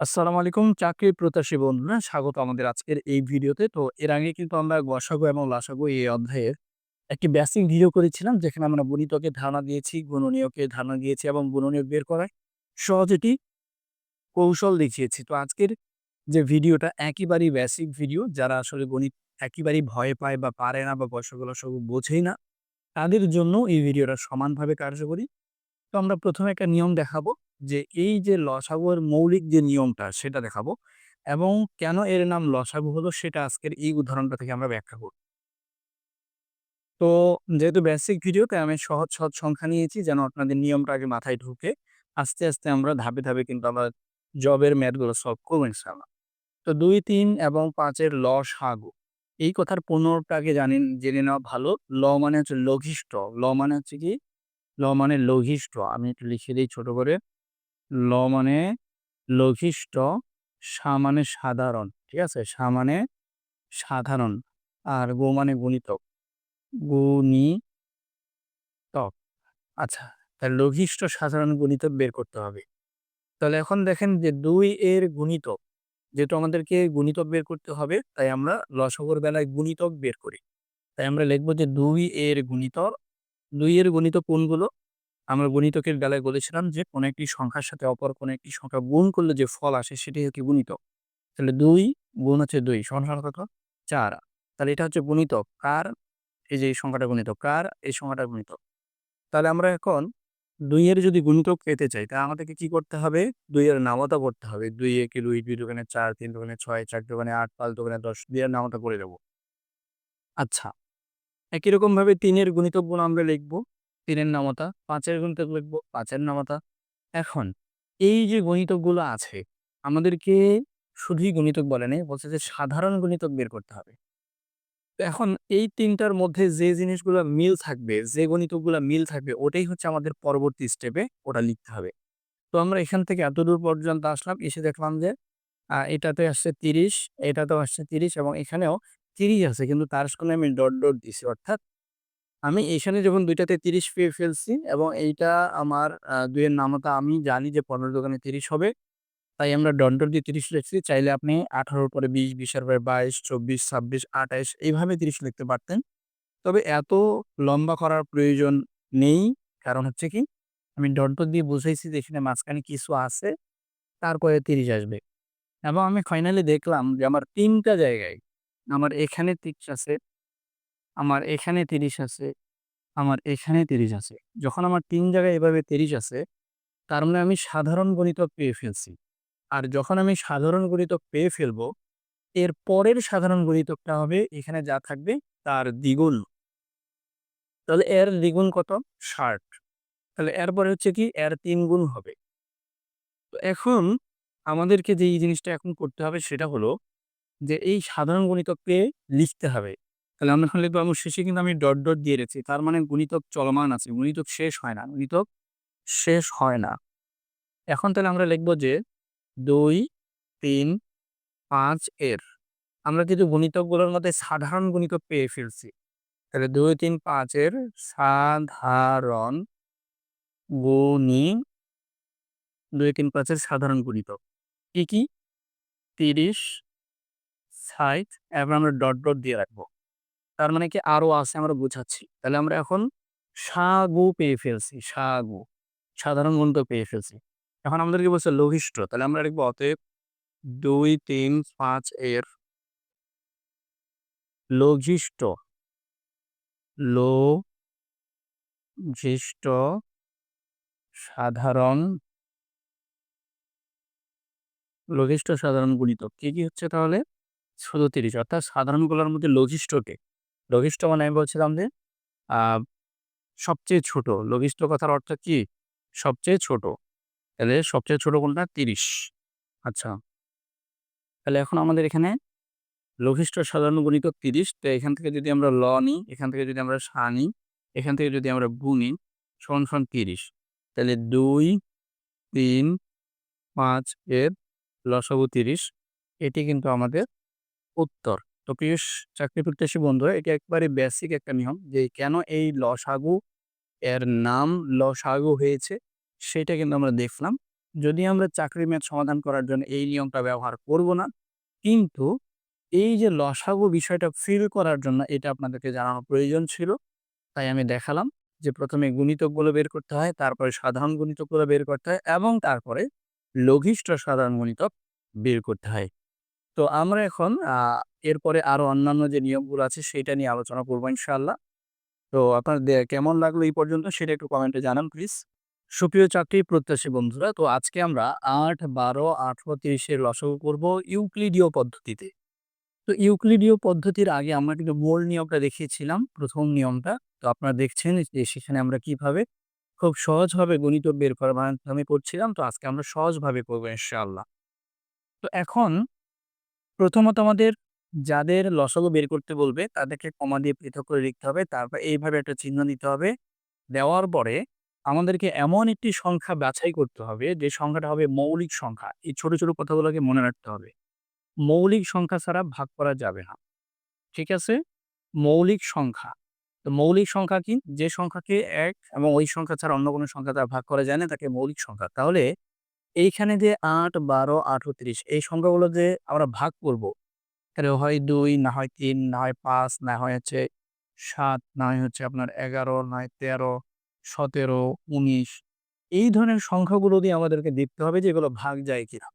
আসসালামু আলাইকুম, চাকরি প্রত্যাশী বন্ধুরা, স্বাগত আমাদের আজকের এই ভিডিওতে। তো এর আগে কিন্তু আমরা গসাগু এবং লাসাগু এই অধ্যায়ের একটি ব্যাসিক ভিডিও করেছিলাম, যেখানে আমরা গণিতকে ধারণা দিয়েছি, গুণনীয়কে ধারণা দিয়েছি এবং গুণনীয় বের করায় সহজ এটি কৌশল দেখিয়েছি। তো আজকের যে ভিডিওটা একেবারেই ব্যাসিক ভিডিও যারা আসলে গণিত একেবারেই ভয় পায় বা পারে না বা গসাগু লাসাগু বোঝেই না, তাদের জন্য এই ভিডিওটা সমানভাবে কার্যকরী। তো আমরা প্রথমে একটা নিয়ম দেখাবো। যে এই যে লসাগুর মৌলিক যে নিয়মটা সেটা দেখাবো এবং কেন এর নাম লসাগু হলো সেটা আজকের এই উদাহরণটা থেকে আমরা ব্যাখ্যা করব। তো যেহেতু বেসিক ভিডিও তাই আমি সহজ সহজ সংখ্যা নিয়েছি যেন আপনাদের নিয়মটা আগে মাথায় ঢুকে আস্তে আস্তে আমরা ধাপে ধাপে কিন্তু আমরা জবের ম্যাথগুলো সলভ করব ইনশাল্লাহ তো দুই, তিন এবং পাঁচের ল সাগু এই কথার পনেরোটা আগে জানেন, জেনে নেওয়া ভালো। ল মানে হচ্ছে লঘিষ্ঠ, ল মানে হচ্ছে কি? ল মানে লঘিষ্ঠ, আমি একটু লিখে দিই ছোট করে। ল মানে লঘিষ্ঠ, সা মানে সাধারণ, ঠিক আছে? সা মানে সাধারণ, আর গো মানে গুণিতক গুণিতক। আচ্ছা তাহলে লঘিষ্ঠ, সাধারণ গুণিতক বের করতে হবে। তাহলে এখন দেখেন যে দুই এর গুণিতক যেহেতু আমাদেরকে গুণিতক বের করতে হবে, তাই আমরা লসগর বেলায় গুণিতক বের করি। তাই আমরা লিখব যে দুই এর গুণিতক দুই এর গণিত কোনগুলো? আমরা গণিতকের বেলায় বলেছিলাম যে, কোনো একটি সংখ্যার সাথে অপর কোনো একটি সংখ্যা গুণ করলে যে ফল আসে সেটি হচ্ছে গুণিতক। তাহলে দুই গুণ হচ্ছে দুই, সমান কত? চার। তাহলে এটা হচ্ছে গুণিতক। কার? এই যে সংখ্যাটা গুণিতক। কার? এই সংখ্যাটা গুণিতক। তাহলে আমরা এখন দুইয়ের যদি গুণিতক পেতে চাই তা আমাদেরকে কি করতে হবে? দুইয়ের নামতা করতে হবে। দুই একে দুই দুই দোকানে চার, তিন দোকানে ছয়, চার দোকানে আট, পাঁচ দোকানে দশ দুইয়ের নামতা করে দেবো। আচ্ছা। একই রকম ভাবে তিনের গুণিতক গুণ আমরা লিখব। তিনের নামতা, পাঁচের গণিতক লিখব পাঁচের নামতা। এখন, এই যে গণিতকগুলো আছে, আমাদেরকে শুধুই গণিতক বলে নেই, বলছে যে সাধারণ গণিতক বের করতে হবে। এখন এই তিনটার মধ্যে যে জিনিসগুলো মিল থাকবে, যে গণিতকগুলো মিল থাকবে, ওটাই হচ্ছে আমাদের পরবর্তী স্টেপে ওটা লিখতে হবে। তো আমরা এখান থেকে এতদূর পর্যন্ত আসলাম, এসে দেখলাম যে এটাতে আসছে তিরিশ, এটাতেও আসছে তিরিশ এবং এখানেও তিরিশ আছে, কিন্তু তার সঙ্গে আমি ডট ডট দিছি, অর্থাৎ আমি এইখানে যখন দুইটাতে তিরিশ পেয়ে ফেলছি এবং এইটা আমার দুইয়ের নামতা আমি জানি যে পনেরো দোকানে তিরিশ হবে। তাই আমরা ডট দিয়ে তিরিশ লিখছি। চাইলে আপনি আঠারোর পরে বিশ বিশের পরে বাইশ, চব্বিশ, ছাব্বিশ, আঠাইশ এইভাবে তিরিশ লিখতে পারতেন। তবে এত লম্বা করার প্রয়োজন নেই। কারণ হচ্ছে কি, আমি ডট দিয়ে বুঝাইছি যে এখানে মাঝখানে কিছু আছে, তারপরে তিরিশ আসবে। এবং আমি ফাইনালি দেখলাম যে আমার তিনটা জায়গায়, আমার এখানে তিরিশ আছে আমার এখানে তিরিশ আছে, আমার এখানে তিরিশ আছে। যখন আমার তিন জায়গায় এভাবে তিরিশ আছে, তার মানে আমি সাধারণ গণিতক পেয়ে ফেলছি। আর যখন আমি সাধারণ গণিতক পেয়ে ফেলব, এর পরের সাধারণ গণিতকটা হবে এখানে যা থাকবে তার দ্বিগুণ। তাহলে এর দ্বিগুণ কত? ষাট। তাহলে এরপরে হচ্ছে কি? এর তিন গুণ হবে। তো এখন আমাদেরকে যে এই জিনিসটা এখন করতে হবে সেটা হলো যে, এই সাধারণ গণিতককে লিখতে হবে। তাহলে আমরা এখন লিখব শেষে কিন্তু আমি ডট ডট দিয়ে রেখেছি। তার মানে গুণিতক চলমান আছে। গুণিতক শেষ হয় না। গুণিতক শেষ হয় না। এখন তাহলে আমরা লিখব যে দুই, তিন, পাঁচ এর। আমরা কিন্তু গুণিতকগুলোর মধ্যে সাধারণ গুণিতক পেয়ে ফেলছি। তাহলে দুই, তিন পাঁচের সাধারণ গুণী দুই, তিন পাঁচের সাধারণ গুণিতক। কি কি? তিরিশ, ষাট। এবার আমরা ডট ডট দিয়ে রাখব। তার মানে কি আরও আছে আমরা বুঝাচ্ছি। তাহলে আমরা এখন সাগু পেয়ে ফেলছি, সাগু। সাধারণ গুণিতক পেয়ে ফেলছি। এখন আমাদেরকে বলছে লঘিষ্ঠ, তাহলে আমরা লিখব অতএব দুই, তিন, পাঁচ এর লঘিষ্ঠ লঘিষ্ঠ সাধারণ লঘিষ্ঠ সাধারণ গুণিতক। কি কি হচ্ছে তাহলে? শুধু তিরিশ, অর্থাৎ সাধারণ সাধারণগুলোর মধ্যে লঘিষ্ঠকে লঘিষ্ঠ মানে আমি বলছিলাম যে সবচেয়ে ছোট। লঘিষ্ঠ কথার অর্থ কি? সবচেয়ে ছোট। তাহলে সবচেয়ে ছোট কোনটা? তিরিশ। আচ্ছা। তাহলে এখন আমাদের এখানে লঘিষ্ঠ সাধারণ গণিতক তিরিশ। তো এখান থেকে যদি আমরা ল নিই এখান থেকে যদি আমরা সা নিই এখান থেকে যদি আমরা বু নিই সমান সমান তিরিশ। তাহলে দুই, তিন, পাঁচ এর লসাগু তিরিশ। এটি কিন্তু আমাদের উত্তর। তো প্রিয় চাকরি প্রত্যাশী বন্ধুরা এটি একবারে বেসিক একটা নিয়ম যে কেন এই লসাগু এর নাম লসাগু হয়েছে সেটা কিন্তু আমরা দেখলাম যদি আমরা চাকরির ম্যাথ সমাধান করার জন্য এই নিয়মটা ব্যবহার করব না। কিন্তু এই যে লসাগু বিষয়টা ফিল করার জন্য এটা আপনাদেরকে জানানো প্রয়োজন ছিল। তাই আমি দেখালাম যে ১ম এ গুণিতকগুলো বের করতে হয়, তারপরে সাধারণ গুণিতকগুলো বের করতে হয় এবং তারপরে লঘিষ্ঠ সাধারণ গুণিতক বের করতে হয়। তো আমরা এখন এরপরে আরও অন্যান্য যে নিয়মগুলো আছে সেটা নিয়ে আলোচনা করব ইনশাআল্লাহ। তো আপনার কেমন লাগল এই পর্যন্ত সেটা একটু কমেন্টে জানান প্লিজ। সুপ্রিয় চাকরি প্রত্যাশী বন্ধুরা, তো আজকে আমরা ৮, ১২, ১৮, ৩০ এর লসাগু করব ইউক্লিডীয় পদ্ধতিতে। তো ইউক্লিডীয় পদ্ধতির আগে আমরা কিন্তু মূল নিয়মটা দেখিয়েছিলাম, প্রথম নিয়মটা। তো আপনারা দেখছেন যে সেখানে আমরা কীভাবে খুব সহজভাবে গণিত বের করার মাধ্যমে করছিলাম। তো আজকে আমরা সহজভাবে করব ইনশাআল্লাহ। তো এখন প্রথমত আমাদের যাদের লসাগু বের করতে বলবে তাদেরকে কমা দিয়ে পৃথক করে লিখতে হবে। তারপর এইভাবে একটা চিহ্ন দিতে হবে। দেওয়ার পরে আমাদেরকে এমন একটি সংখ্যা বাছাই করতে হবে যে সংখ্যাটা হবে মৌলিক সংখ্যা। এই ছোট, ছোট কথাগুলোকে মনে রাখতে হবে। মৌলিক সংখ্যা ছাড়া ভাগ করা যাবে না। ঠিক আছে? মৌলিক সংখ্যা। তো মৌলিক সংখ্যা কি? যে সংখ্যাকে এক এবং ওই সংখ্যা ছাড়া অন্য কোনো সংখ্যা দ্বারা ভাগ করা যায় না তাকে মৌলিক সংখ্যা। তাহলে এইখানে যে ৮, ১২, ১৮, ৩০ এই সংখ্যাগুলো যে আমরা ভাগ করব, তাহলে হয় দুই না হয় তিন না হয় পাঁচ না হয় হচ্ছে ৭, না হয় হচ্ছে আপনার ১১, না হয় ১৩, ১৭, ১৯ এই ধরনের সংখ্যাগুলো দিয়ে আমাদেরকে দেখতে হবে যে এগুলো ভাগ যায় কিনা।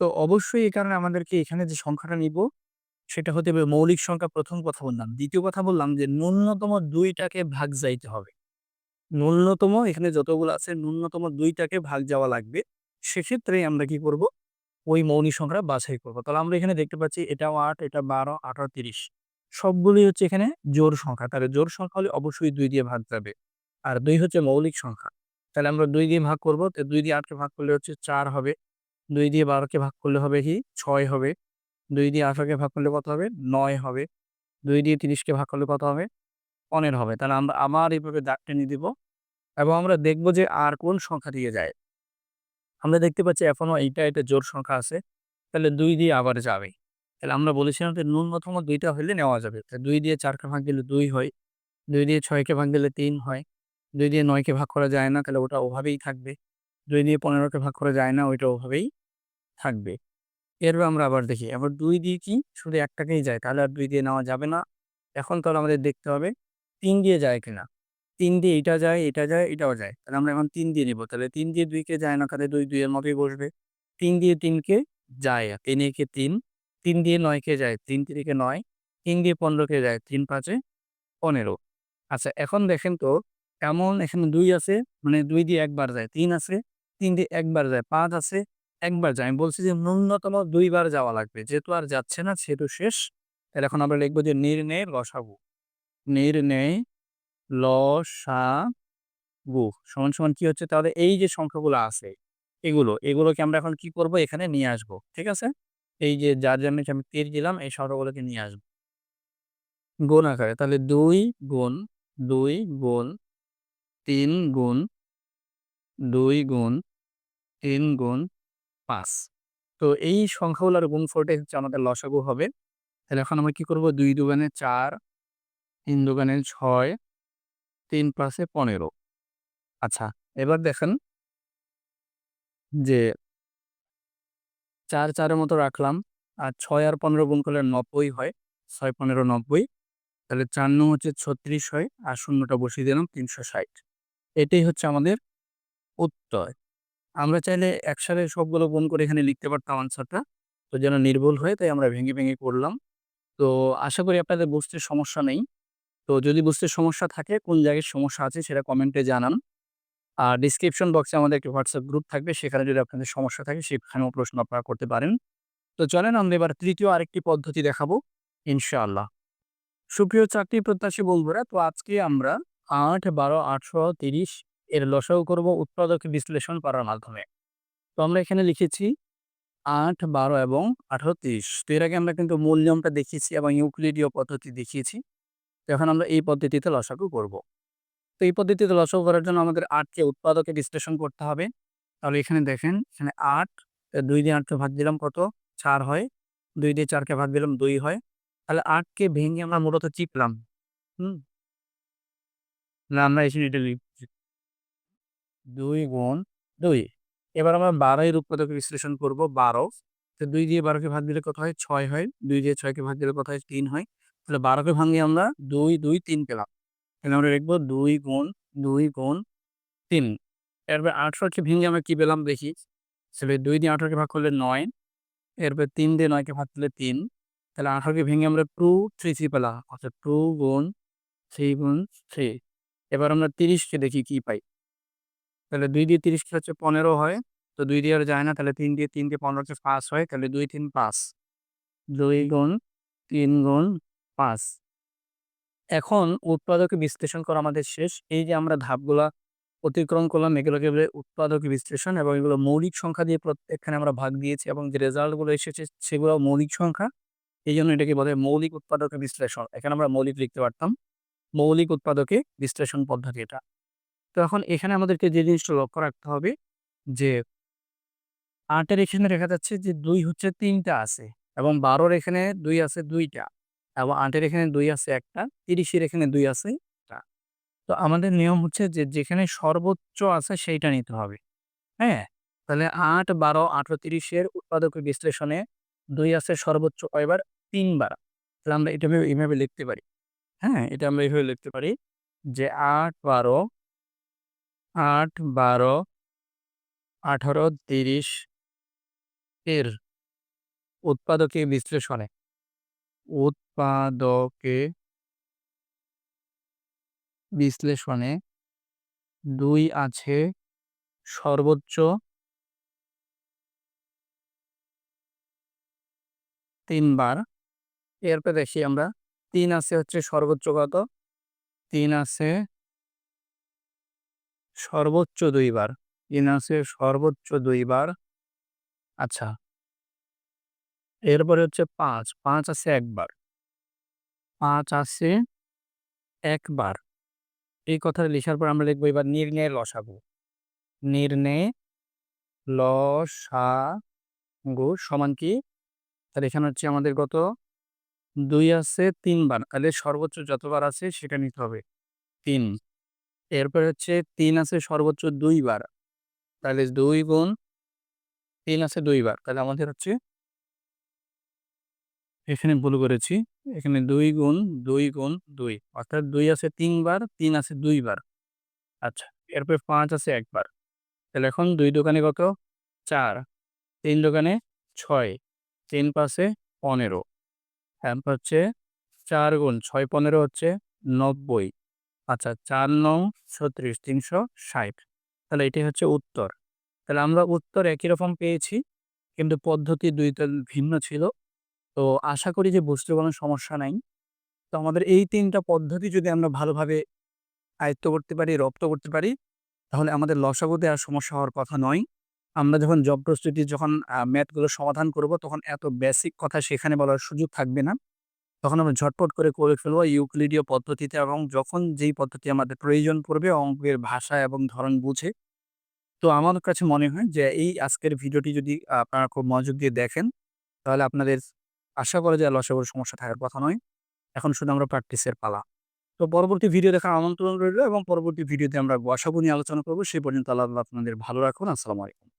তো অবশ্যই এই কারণে আমাদেরকে এখানে যে সংখ্যাটা নিব সেটা হতে হবে মৌলিক সংখ্যা প্রথম কথা বললাম। দ্বিতীয় কথা বললাম যে ন্যূনতম দুইটাকে ভাগ যাইতে হবে। ন্যূনতম এখানে যতগুলো আছে ন্যূনতম দুইটাকে ভাগ যাওয়া লাগবে। সেক্ষেত্রে আমরা কি করব? ওই মৌলিক সংখ্যা বাছাই করব। তাহলে আমরা এখানে দেখতে পাচ্ছি এটাও আট এটা ১২, ১৮, ৩০ সবগুলোই হচ্ছে এখানে জোড় সংখ্যা। তাহলে জোড় সংখ্যা হলে অবশ্যই দুই দিয়ে ভাগ যাবে। আর দুই হচ্ছে মৌলিক সংখ্যা। তাহলে আমরা দুই দিয়ে ভাগ করব। ২ দিয়ে আটকে ভাগ করলে হচ্ছে চার হবে। দুই দিয়ে বারোকে ভাগ করলে হবে কি? ছয় হবে। দুই দিয়ে ১৮ কে ভাগ করলে কত হবে? নয় হবে। দুই দিয়ে তিরিশকে ভাগ করলে কত হবে? ১৫ হবে। তাহলে আমরা আবার এইভাবে দাগ টেনে দিব এবং আমরা দেখব যে আর কোন সংখ্যা দিয়ে যায়। আমরা দেখতে পাচ্ছি এখনও এইটা, এটা জোর সংখ্যা আছে। তাহলে দুই দিয়ে আবার যাবে। তাহলে আমরা বলেছিলাম যে ন্যূনতম ২ টা হইলে নেওয়া যাবে। দুই দিয়ে ৪ কে ভাগ দিলে দুই হয়। দুই দিয়ে ৬ কে ভাগ দিলে তিন হয়। দুই দিয়ে ৯ কে ভাগ করা যায় না, তাহলে ওটা ওভাবেই থাকবে। দুই দিয়ে ১৫ কে ভাগ করা যায় না, ওইটা ওভাবেই থাকবে। এরপর আমরা আবার দেখি। আবার দুই দিয়ে কি? শুধু একটাকেই যায়। তাহলে আর দুই দিয়ে নেওয়া যাবে না। এখন তাহলে আমাদের দেখতে হবে ৩ দিয়ে যায় কিনা? তিন দিয়ে এটা যায়, এটা যায়, এটাও যায়। তাহলে আমরা এখন তিন দিয়ে নিব। তাহলে তিন দিয়ে ২ কে যায় না তাহলে ২ ২ এর মতোই বসবে। তিন দিয়ে ৩ কে যায়। ৩ একে ৩। ৩ দিয়ে ৯ কে যায়। তিন তিরিকে ৯। ৩ দিয়ে ১৫ কে যায়। তিন পাঁচে ১৫ আচ্ছা এখন দেখেন তো এমন এখানে দুই আছে মানে দুই দিয়ে একবার যায়। তিন আছে, তিন দিয়ে একবার যায়। পাঁচ আছে, একবার যায়। আমি বলছি যে ন্যূনতম দুইবার যাওয়া লাগবে। যেহেতু আর যাচ্ছে না সেহেতু শেষ। তাহলে এখন আমরা লিখব যে নির্ণয়ে ল সা লসাগু সমান, সমান কি হচ্ছে? তাহলে এই যে সংখ্যাগুলো আছে এগুলো, এগুলোকে আমরা এখন কি করব? এখানে নিয়ে আসব। ঠিক আছে? এই যে যার জন্য আমি তীর দিলাম এই সংখ্যাগুলোকে নিয়ে আসব। গুণ আকারে তাহলে দুই গুণ দুই গুণ তিন গুণ দুই গুণ তিন গুণ পাঁচ তো এই সংখ্যাগুলোর গুণফলটাই হচ্ছে আমাদের লসাগু হবে। তাহলে এখন আমরা কি করব? দুই দুগুণে ৪, ৩ দুগুণে ৬, ৩ পাঁচে ১৫ আচ্ছা এবার দেখেন যে চার চারের মতো রাখলাম। আর ছয় আর ১৫ গুণ করলে ৯০ হয়। ৬ ১৫ ৯০ তাহলে ৪ নং হচ্ছে ৩৬ হয়। আর শূন্যটা বসিয়ে দিলাম ৩৬০ এটাই হচ্ছে আমাদের উত্তর। আমরা চাইলে একসাথে সবগুলো গুণ করে এখানে লিখতে পারতাম আনসারটা। তো যেন নির্ভুল হয় তাই আমরা ভেঙে, ভেঙে করলাম। তো আশা করি আপনাদের বুঝতে সমস্যা নেই। তো যদি বুঝতে সমস্যা থাকে কোন জায়গায় সমস্যা আছে সেটা কমেন্টে জানান। আর ডেসক্রিপশন বক্সে আমাদের একটি হোয়াটসঅ্যাপ গ্রুপ থাকবে সেখানে যদি আপনাদের সমস্যা থাকে সেখানেও প্রশ্ন আপনারা করতে পারেন। তো চলেন আমরা এবার তৃতীয় আরেকটি পদ্ধতি দেখাবো ইনশাআল্লাহ। সুপ্রিয় চাকরি প্রত্যাশী বন্ধুরা তো আজকে আমরা ৮, ১২, ১৮, ৩০ এর লসাগু করব উৎপাদক বিশ্লেষণ করার মাধ্যমে। তো আমরা এখানে লিখেছি ৮, ১২ এবং ১৮, ৩০ তো এর আগে আমরা কিন্তু মূল নিয়মটা দেখিয়েছি এবং ইউক্লিডীয় পদ্ধতি দেখিয়েছি। তো এখন আমরা এই পদ্ধতিতে লসাগু করব। তো এই পদ্ধতিতে লসাগু করার জন্য আমাদের ৮ কে উৎপাদকে বিশ্লেষণ করতে হবে। তাহলে এখানে দেখেন, এখানে ৮ ২ দিয়ে ৮ কে ভাগ দিলাম কত? চার হয়। দুই দিয়ে ৪ কে ভাগ দিলাম দুই হয়। তাহলে আটকে ভেঙে আমরা মূলত চিপলাম। হুম? না আমরা এখানে এটা লিখছি। ২ গুণ দুই এবার আমরা বারো এর উৎপাদক বিশ্লেষণ করব বারো তো দুই দিয়ে বারোকে ভাগ দিলে কত হয় ছয় হয় দুই দিয়ে ছয়কে ভাগ দিলে কত হয় তিন হয় তাহলে বারোকে ভাঙিয়ে আমরা দুই দুই, তিন পেলাম। তাহলে আমরা লিখব দুই গুণ দুই গুণ, তিন। এরপর আঠারোকে ভেঙে আমরা কি পেলাম দেখি? তাহলে দুই দিয়ে আঠারোকে ভাগ করলে নয়। এরপর তিন দিয়ে নয়কে ভাগ করলে তিন। তাহলে আঠারোকে ভেঙে আমরা টু থ্রি থ্রি পেলাম। অর্থাৎ টু গুণ থ্রি গুণ থ্রি। এবার আমরা তিরিশকে দেখি কি পাই? তাহলে দুই দিয়ে তিরিশকে হচ্ছে পনেরো হয়। তো দুই দিয়ে আর যায় না। তাহলে তিন দিয়ে তিন দিয়ে পনেরোকে পাঁচ হয়। তাহলে দুই তিন পাঁচ। দুই গুণ তিন গুণ পাঁচ এখন উৎপাদক বিশ্লেষণ করা আমাদের শেষ। এই যে আমরা ধাপগুলা অতিক্রম করলাম এগুলোকে বলে উৎপাদক বিশ্লেষণ এবং এগুলো মৌলিক সংখ্যা দিয়ে প্রত্যেকখানে আমরা ভাগ দিয়েছি এবং যে রেজাল্টগুলো এসেছে সেগুলো মৌলিক সংখ্যা। এই জন্য এটাকে বলে মৌলিক উৎপাদক বিশ্লেষণ। এখানে আমরা মৌলিক লিখতে পারতাম। মৌলিক উৎপাদকে বিশ্লেষণ পদ্ধতি এটা। তো এখন এখানে আমাদেরকে যে জিনিসটা লক্ষ্য রাখতে হবে, যে আটের এখানে দেখা যাচ্ছে যে দুই হচ্ছে তিনটা আছে এবং বারোর এখানে দুই আছে দুইটা। এবং আটের এখানে দুই আছে একটা, তিরিশের এখানে দুই আছে। তো আমাদের নিয়ম হচ্ছে যে, যেখানে সর্বোচ্চ আছে সেইটা নিতে হবে হ্যাঁ? তাহলে আট, বারো, আঠারো, তিরিশের উৎপাদক বিশ্লেষণে দুই আছে সর্বোচ্চ কয়বার? তিনবার। তাহলে আমরা এটা এইভাবে লিখতে পারি হ্যাঁ? এটা আমরা এইভাবে লিখতে পারি যে আট, বারো আট, বারো, আঠারো, তিরিশ এর উৎপাদকে বিশ্লেষণে উৎপাদকে বিশ্লেষণে দুই আছে সর্বোচ্চ তিনবার। এরপর দেখি আমরা, তিন আছে হচ্ছে সর্বোচ্চ কত? তিন আছে সর্বোচ্চ দুইবার। তিন আছে সর্বোচ্চ দুইবার। আচ্ছা। এরপরে হচ্ছে পাঁচ পাঁচ আছে একবার। পাঁচ আছে একবার। এই কথাটা লেখার পর আমরা লিখব, এবার নির্ণয়ের লসাগু। নির্ণয় লসাগু সমান কি? তাহলে এখানে হচ্ছে আমাদের কত? দুই আছে তিনবার। তাহলে সর্বোচ্চ যতবার আছে সেটা নিতে হবে, তিন। এরপর হচ্ছে তিন আছে সর্বোচ্চ দুইবার। তাহলে দুই গুণ তিন আছে দুইবার। তাহলে আমাদের হচ্ছে এখানে ভুল করেছি। এখানে দুই গুণ দুই গুণ, দুই। অর্থাৎ দুই আছে তিনবার, তিন আছে দুইবার। আচ্ছা এরপরে পাঁচ আছে একবার। তাহলে এখন দুই দোকানে কত? চার। তিন দোকানে ছয়। তিন পাশে পনেরো। তারপর হচ্ছে চার গুণ, ছয় পনেরো হচ্ছে নব্বই। আচ্ছা চার নং ছত্রিশ, তিনশো ষাট। তাহলে এটাই হচ্ছে উত্তর। তাহলে আমরা উত্তর একই রকম পেয়েছি, কিন্তু পদ্ধতি দুইটা ভিন্ন ছিল। তো আশা করি যে বুঝতে কোনো সমস্যা নাই। তো আমাদের এই তিনটা পদ্ধতি যদি আমরা ভালোভাবে আয়ত্ত করতে পারি, রপ্ত করতে পারি, তাহলে আমাদের লসাগুতে আর সমস্যা হওয়ার কথা নয়। আমরা যখন জব প্রস্তুতি যখন ম্যাথগুলো সমাধান করব, তখন এত বেসিক কথা সেখানে বলার সুযোগ থাকবে না। তখন আমরা ঝটপট করে করে ফেলব ইউক্লিডীয় পদ্ধতিতে এবং যখন যেই পদ্ধতি আমাদের প্রয়োজন পড়বে অঙ্কের ভাষা এবং ধরন বুঝে। তো আমার কাছে মনে হয় যে এই আজকের ভিডিওটি যদি আপনারা খুব মনোযোগ দিয়ে দেখেন, তাহলে আপনাদের আশা করা যায় লসাগুর সমস্যা থাকার কথা নয়। এখন শুধু আমরা প্র্যাকটিসের পালা। তো পরবর্তী ভিডিও দেখার আমন্ত্রণ রইল এবং পরবর্তী ভিডিওতে আমরা গোয়াসাবু নিয়ে আলোচনা করব। সেই পর্যন্ত আল্লাহ আপনাদের ভালো রাখুন। আসসালামু আলাইকুম।